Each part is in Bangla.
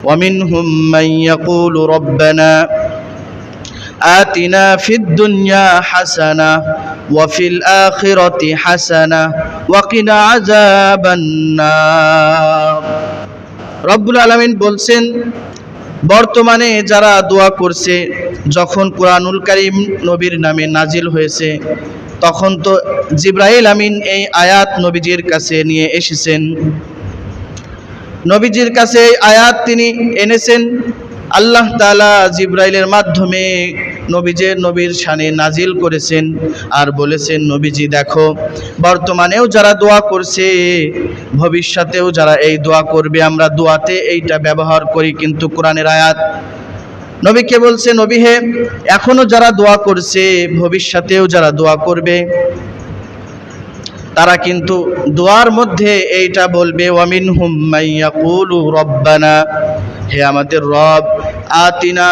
ومنهم من يقول ربنا آتنا في الدنيا حسنة وفي الآخرة حسنة وقنا عذاب النار রব্বুল আলামিন বলছেন বর্তমানে যারা দোয়া করছে যখন কোরআনুল কারীম নবীর নামে নাজিল হয়েছে তখন তো জিব্রাইল আমিন এই আয়াত নবীজির কাছে নিয়ে এসেছেন নবীজির কাছে আয়াত তিনি এনেছেন। আল্লাহ তাআলা জিব্রাইলের মাধ্যমে নবীজের নবীর শানে নাজিল করেছেন আর বলেছেন, নবীজি, দেখো, বর্তমানেও যারা দোয়া করছে, ভবিষ্যতেও যারা এই দোয়া করবে, আমরা দোয়াতে এইটা ব্যবহার করি কিন্তু কোরআনের আয়াত। নবীকে বলছে, নবী হে, এখনও যারা দোয়া করছে, ভবিষ্যতেও যারা দোয়া করবে তারা কিন্তু দোয়ার মধ্যে এইটা বলবে ওয়ামিন হুম মাইয়াকুলু রব্বানা হে আমাদের রব, আতিনা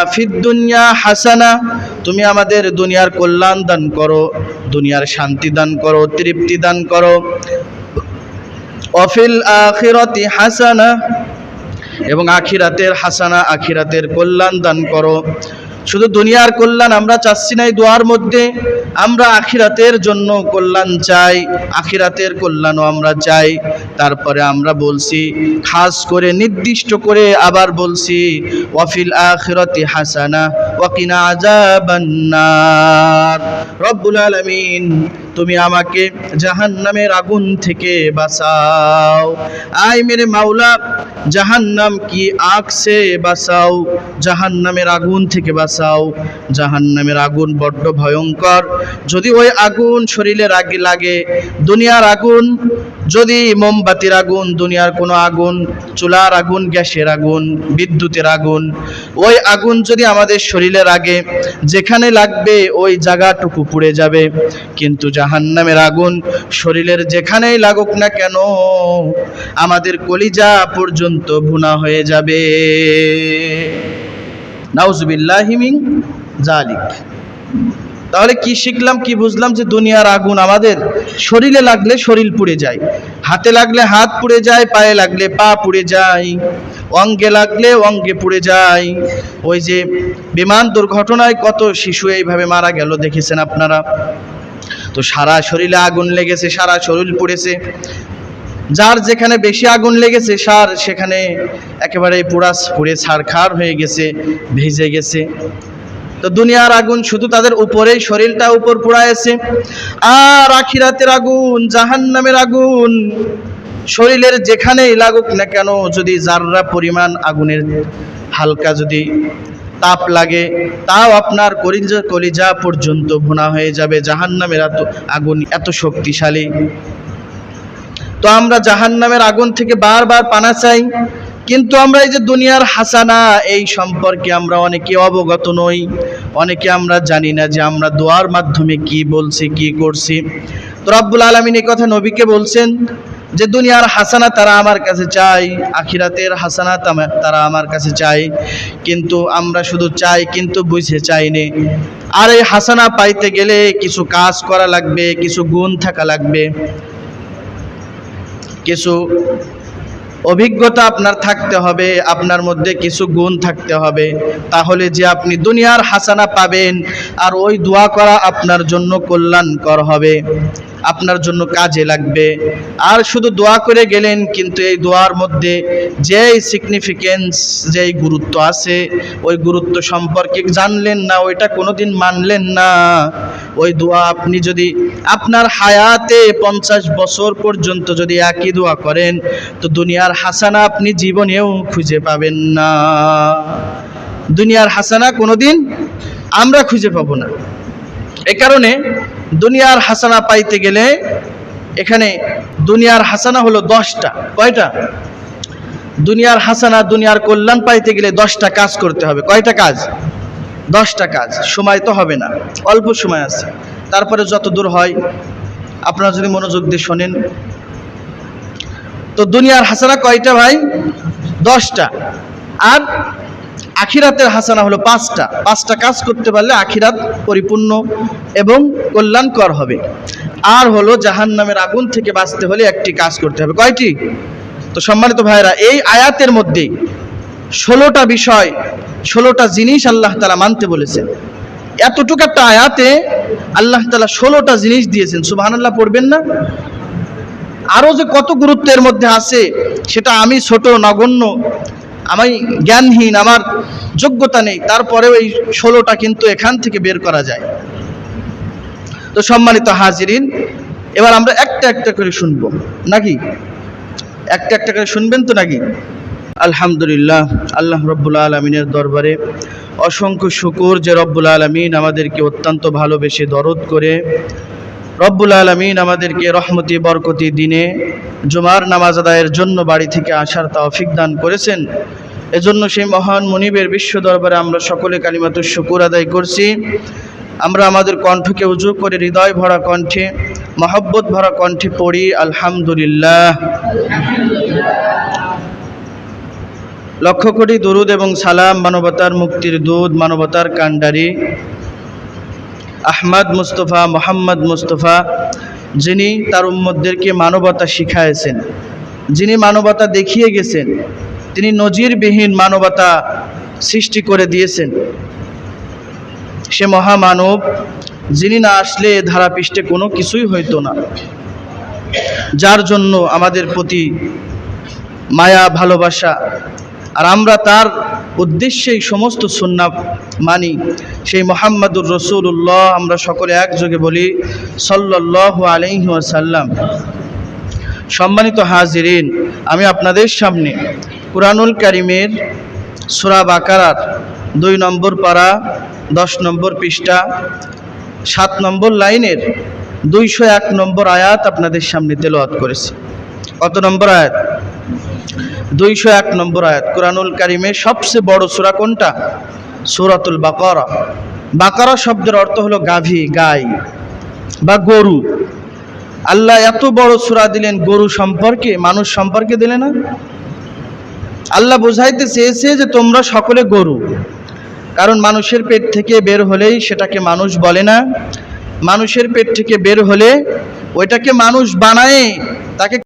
দুনিয়া হাসানা তুমি আমাদের দুনিয়ার কল্যাণ দান করো, দুনিয়ার শান্তি দান করো, তৃপ্তি দান করো। অফিল আখিরতি হাসানা, এবং আখিরাতের হাসানা আখিরাতের কল্যাণ দান করো। শুধু দুনিয়ার কল্যাণ আমরা চাচ্ছি না এই দোয়ার মধ্যে, আমরা আখিরাতের জন্য কল্যাণ চাই, আখিরাতের কল্যাণও আমরা চাই। তারপরে আমরা বলছি, খাস করে, নির্দিষ্ট করে আবার বলছি ওয়াফিল আখিরাতি হাসানা ওয়াকিনা আযাবান্নার রব্বুল আলমিন, তুমি আমাকে জাহান নামের আগুন থেকে বাঁচাও। আয় মেরে মাওলা জাহান নাম কি আগ সে বাঁচাও, জাহান্নামের আগুন থেকে বাঁচাও। জাহান নামের আগুন বড্ড ভয়ঙ্কর। যদি ওই আগুন শরীরে আগে লাগে, দুনিয়ার আগুন যদি মোমবাতির আগুন, দুনিয়ার কোনো আগুন, চুলার আগুন, গ্যাসের আগুন, বিদ্যুতের আগুন, ওই আগুন যদি আমাদের শরীরের আগে যেখানে লাগবে ওই জায়গাটুকু পুড়ে যাবে। কিন্তু জাহান্নামের আগুন শরীরের যেখানেই লাগুক না কেন, আমাদের কলিজা পর্যন্ত ভুনা হয়ে যাবে। নাউজুবিল্লাহিমিং জালিক তাহলে কি শিখলাম, কি বুঝলাম যে দুনিয়ার আগুন আমাদের শরীরে লাগলে শরীর পুড়ে যায়, হাতে লাগলে হাত পুড়ে যায়, পায়ে লাগলে পা পুড়ে যায়, অঙ্গে লাগলে অঙ্গে পুড়ে যায়। ওই যে বিমান দুর্ঘটনায় কত শিশু এইভাবে মারা গেল, দেখেছেন আপনারা? তো সারা শরীরে আগুন লেগেছে, সারা শরীর পুড়েছে। যার যেখানে বেশি আগুন লেগেছে, সার সেখানে একেবারে পুরা পুড়ে ছারখার হয়ে গেছে, ভেজে গেছে। তো দুনিয়ার আগুন শুধু তাদের উপরেই, শরীরটা উপর পুড়ায়েছে আর আখিরাতের আগুন, জাহান্নামের আগুন, শরীরের যেখানেই লাগুক না কেন, যদি যাররা পরিমাণ আগুনের হালকা যদি তাপ লাগে, তাও আপনার কলিজা কলিজা পর্যন্ত ভুনা হয়ে যাবে। জাহান্নামের এত আগুন এত শক্তিশালী। তো আমরা জাহান্নামের আগুন থেকে বারবার পানা চাই। কিন্তু আমরা এই যে দুনিয়ার হাসানা, এই সম্পর্কে আমরা অনেকে অবগত নই। অনেকে আমরা জানি না যে আমরা দোয়ার মাধ্যমে কি বলছি, কি করছি। তো রব্বুল আলমিন এই কথা নবীকে বলছেন যে, দুনিয়ার হাসানা তারা আমার কাছে চাই আখিরাতের হাসানা তারা আমার কাছে চাই কিন্তু আমরা শুধু চাই, কিন্তু বুঝে চাইনি আর এই হাসানা পাইতে গেলে কিছু কাজ করা লাগবে, কিছু গুণ থাকা লাগবে। কিছু অভিজ্ঞতা আপনার থাকতে হবে, আপনার মধ্যে কিছু গুণ থাকতে হবে। তাহলে যে আপনি দুনিয়ার হাসানা পাবেন, আর ওই দোয়া করা আপনার জন্য কল্যাণকর হবে। আপনার জন্য কাজে লাগবে। আর শুধু দোয়া করে গেলেন, কিন্তু এই দোয়ার মধ্যে যেই সিগনিফিকেন্স যেই গুরুত্ব আছে, ওই গুরুত্ব সম্পর্কে জানলেন না, ওইটা কোনোদিন মানলেন না। ওই দোয়া আপনি যদি আপনার হায়াতে পঞ্চাশ বছর পর্যন্ত যদি একই দোয়া করেন, তো দুনিয়ার হাসানা আপনি জীবনেও খুঁজে পাবেন না। দুনিয়ার হাসানা কোনোদিন আমরা খুঁজে পাবো না। এ কারণে দুনিয়ার হাসানা পাইতে গেলে এখানে দুনিয়ার হাসানা হলো দশটা। কয়টা? দুনিয়ার হাসানা, দুনিয়ার কল্যাণ পাইতে গেলে দশটা কাজ করতে হবে। কয়টা কাজ? দশটা কাজ। সময় তো হবে না। অল্প সময় আছে। তারপরে যত দূর হয়, আপনারা যদি মনোযোগ দিয়ে শোনেন। তো দুনিয়ার হাসানা কয়টা ভাই? দশটা। আর আখিরাতের হাসানা হলো পাঁচটা। পাঁচটা কাজ করতে পারলে আখিরাত পরিপূর্ণ এবং কল্যাণকর হবে। আর হলো জাহান নামের আগুন থেকে বাঁচতে হলে একটি কাজ করতে হবে। কয়টি? তো সম্মানিত ভাইরা এই আয়াতের মধ্যেই ষোলোটা বিষয়, ষোলোটা জিনিস আল্লাহ তালা মানতে বলেছেন। এতটুকু একটা আয়াতে আল্লাহ তালা ষোলোটা জিনিস দিয়েছেন। সুবাহান আল্লাহ পড়বেন না? আরও যে কত গুরুত্বের মধ্যে আছে, সেটা আমি ছোট নগণ্য আমি জ্ঞানহীন, আমার যোগ্যতা নেই, তারপরেও এই ষোলোটা কিন্তু এখান থেকে বের করা যায়। তো সম্মানিত হাজিরিন, এবার আমরা একটা একটা করে শুনব। নাকি? একটা একটা করে শুনবেন তো নাকি? আলহামদুলিল্লাহ, আল্লাহ রব্বুল আলমিনের দরবারে অসংখ্য শুকুর যে রব্বুল আলমিন আমাদেরকে অত্যন্ত ভালোবেসে দরদ করে রব্বুল আলমিন আমাদেরকে রহমতি, বরকতি দিনে জুমার নামাজ আদায়ের জন্য বাড়ি থেকে আসার তৌফিক দান করেছেন। এজন্য সেই মহান মনিবের বিশ্ব দরবারে আমরা সকলে কালিমাতুর শুকুর আদায় করছি। আমরা আমাদের কণ্ঠকে উজু করে, হৃদয় ভরা কণ্ঠে, মহব্বত ভরা কণ্ঠে পড়ি, আলহামদুলিল্লাহ। লক্ষ কোটি দরুদ এবং সালাম মানবতার মুক্তির দুধ মানবতার কাণ্ডারি। আহমদ মুস্তফা, মোহাম্মদ মুস্তফা, যিনি তার উম্মদদেরকে মানবতা শিখায়েছেন যিনি মানবতা দেখিয়ে গেছেন, তিনি নজিরবিহীন মানবতা সৃষ্টি করে দিয়েছেন। সে মহামানব, যিনি না আসলে ধারাপৃষ্ঠে কোনো কিছুই হইতো না। যার জন্য আমাদের প্রতি মায়া, ভালোবাসা, আর আমরা তার উদ্দেশ্যেই সমস্ত সুন্না মানি। সেই মোহাম্মদুর রসুল্লাহ আমরা সকলে একযোগে বলি সল্লাহ আলহি আসাল্লাম সম্মানিত হাজিরিন, আমি আপনাদের সামনে কুরআনুল কারিমের সুরা বাকারার দুই নম্বর পারা, দশ নম্বর পৃষ্ঠা, সাত নম্বর লাইনের দুইশো এক নম্বর আয়াত আপনাদের সামনে তেলাওয়াত করেছি। কত নম্বর আয়াত? দুইশো এক নম্বর আয়াত, কোরআনুল কারিমের সবচেয়ে বড় সূরা কোনটা? সূরাতুল বাকারা। বাকারা শব্দের অর্থ হলো গাভী, গাই বা গরু। আল্লাহ এত বড় সূরা দিলেন গরু সম্পর্কে, মানুষ সম্পর্কে দিলে না? আল্লাহ বোঝাইতে চেয়েছে যে তোমরা সকলে গরু। কারণ মানুষের পেট থেকে বের হলেই সেটাকে মানুষ বলে না। মানুষের পেট থেকে বের হলে ওইটাকে মানুষ বানায়, তাকে